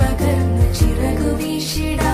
പകർന്ന് ചിറകു വീശിട.